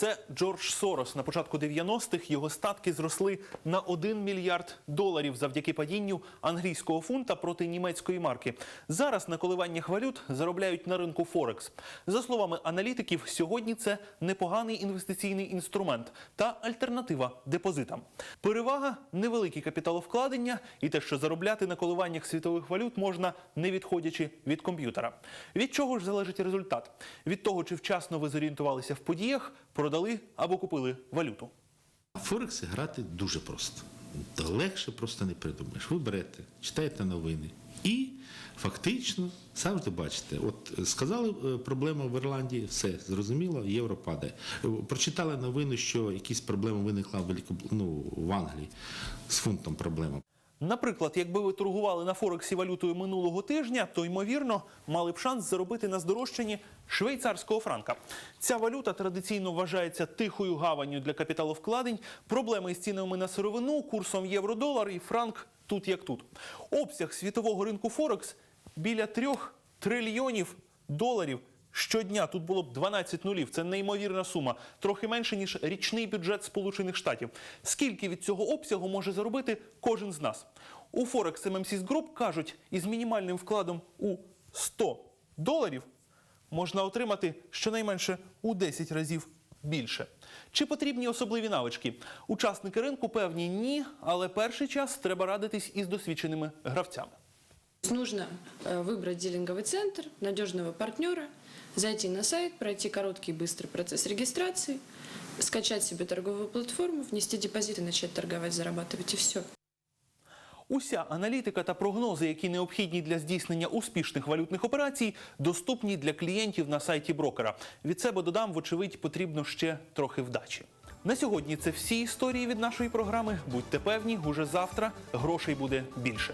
Це Джордж Сорос. На початку 90-х його статки зросли на 1 мільярд доларів завдяки падінню англійського фунта проти німецької марки. Зараз на коливаннях валют заробляють на ринку Форекс. За словами аналітиків, сьогодні це непоганий інвестиційний інструмент та альтернатива депозитам. Перевага невеликі капіталовкладення і те, що заробляти на коливаннях світових валют можна не відходячи від комп'ютера. Від чого ж залежить результат? Від того, чи вчасно ви зорієнтувалися в подіях, продали або купили валюту. Форекс грати дуже просто. Та легше просто не придумаєш. Ви берете, читаєте новини і фактично завжди бачите. От сказали е, проблема в Ірландії, все зрозуміло, євро падає. Е, Прочитали новину, що якісь проблеми виникла в ну, в Англії з фунтом проблема. Наприклад, якби ви торгували на Форексі валютою минулого тижня, то ймовірно мали б шанс заробити на здорожчанні швейцарського франка. Ця валюта традиційно вважається тихою гаванню для капіталовкладень. Проблеми із цінами на сировину, курсом євро-долар і франк тут як тут. Обсяг світового ринку Форекс біля трьох трильйонів доларів. Щодня тут було б 12 нулів. Це неймовірна сума, трохи менше ніж річний бюджет Сполучених Штатів. Скільки від цього обсягу може заробити кожен з нас? У Forex MMC Group кажуть, із мінімальним вкладом у 100 доларів можна отримати щонайменше у 10 разів більше. Чи потрібні особливі навички? Учасники ринку певні ні, але перший час треба радитись із досвідченими гравцями. То есть Нужно э, выбрать дилинговый центр, надежного партнера, зайти на сайт, пройти короткий и быстрый процесс регистрации, скачать себе торговую платформу, внести депозит и начать торговать, зарабатывать и все. Уся аналітика та прогнози, які необхідні для здійснення успішних валютних операцій, доступні для клієнтів на сайті брокера. Від себе додам, вочевидь, потрібно ще трохи вдачі. На сьогодні це всі історії від нашої програми. Будьте певні, уже завтра грошей буде більше.